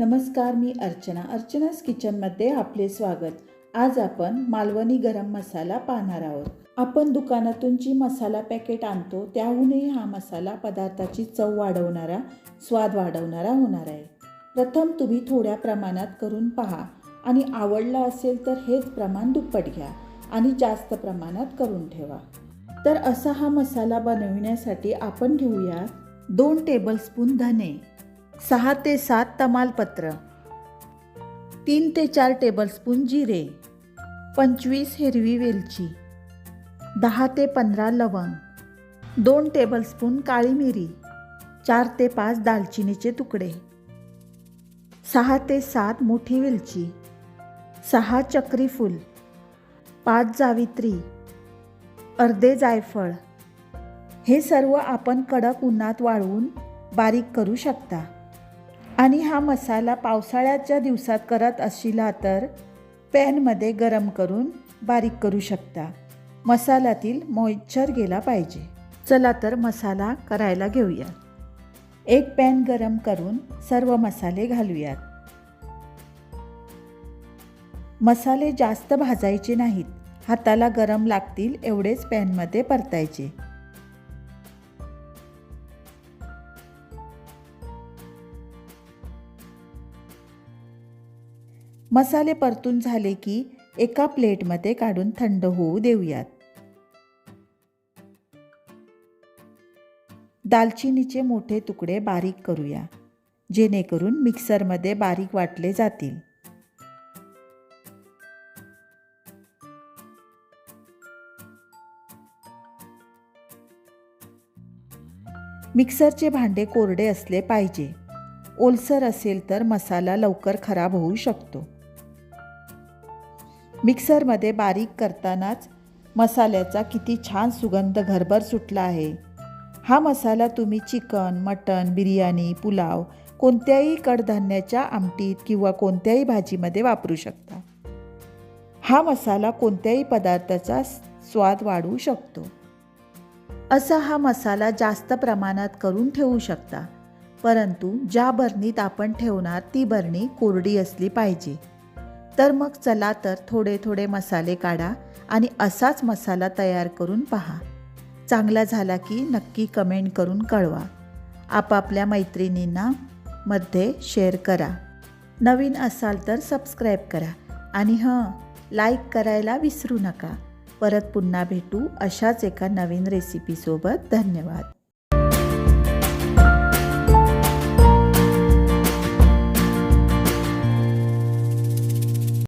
नमस्कार मी अर्चना. अर्चनास किचनमध्ये आपले स्वागत. आज आपण मालवणी गरम मसाला पाहणार आहोत. आपण दुकानातून जी मसाला पॅकेट आणतो त्याहूनही हा मसाला पदार्थाची चव वाढवणारा स्वाद वाढवणारा होणार आहे. प्रथम तुम्ही थोड्या प्रमाणात करून पहा. आणि आवडला असेल तर हेच प्रमाण दुप्पट घ्या आणि जास्त प्रमाणात करून ठेवा. तर असा हा मसाला बनविण्यासाठी आपण घेऊया दोन टेबलस्पून धने. सहा ते सात तमालपत्र. तीन ते चार टेबलस्पून जिरे. पंचवीस हिरवी वेलची. दहा ते पंधरा लवंग. दोन टेबलस्पून काळी मिरी. चार ते पाच दालचिनीचे तुकडे. सहा ते सात मोठी वेलची. सहा चक्री फूल. पाच जावित्री. अर्धे जायफळ. हे सर्व आपण कडक उन्हात वाळवून बारीक करू शकता. आणि हा मसाला पावसाळ्याच्या दिवसात करत असशिला तर पॅनमध्ये गरम करून बारीक करू शकता. मसाल्यातील मॉइश्चर गेला पाहिजे. चला तर मसाला करायला घेऊया. एक पॅन गरम करून सर्व मसाले घालूयात. मसाले जास्त भाजायचे नाहीत. हाताला गरम लागतील एवढेच पॅनमध्ये परतायचे. मसाले परतून झाले की एका प्लेटमध्ये काढून थंड होऊ देऊयात. दालचिनीचे मोठे तुकडे बारीक करूया जेणेकरून मिक्सरमध्ये बारीक वाटले जातील. मिक्सरचे भांडे कोरडे असले पाहिजे. ओलसर असेल तर मसाला लवकर खराब होऊ शकतो. मिक्सरमध्ये बारीक करतानाच मसाल्याचा किती छान सुगंध घरभर सुटला आहे. हा मसाला तुम्ही चिकन मटन बिर्याणी पुलाव कोणत्याही कडधान्याच्या आमटीत किंवा कोणत्याही भाजीमध्ये वापरू शकता. हा मसाला कोणत्याही पदार्थाचा स्वाद वाढवू शकतो. असा हा मसाला जास्त प्रमाणात करून ठेवू शकता परंतु ज्या बरणीत आपण ठेवणार ती बरणी कोरडी असली पाहिजे. तर मग चला तर थोडे थोडे मसाले काढा आणि असाच मसाला तयार करून पहा. चांगला झाला की नक्की कमेंट करून कळवा. आपापल्या मैत्रिणींना मध्ये शेअर करा. नवीन असाल तर सबस्क्राईब करा आणि हां लाईक करायला विसरू नका. परत पुन्हा भेटू अशाच एका नवीन रेसिपीसोबत धन्यवाद.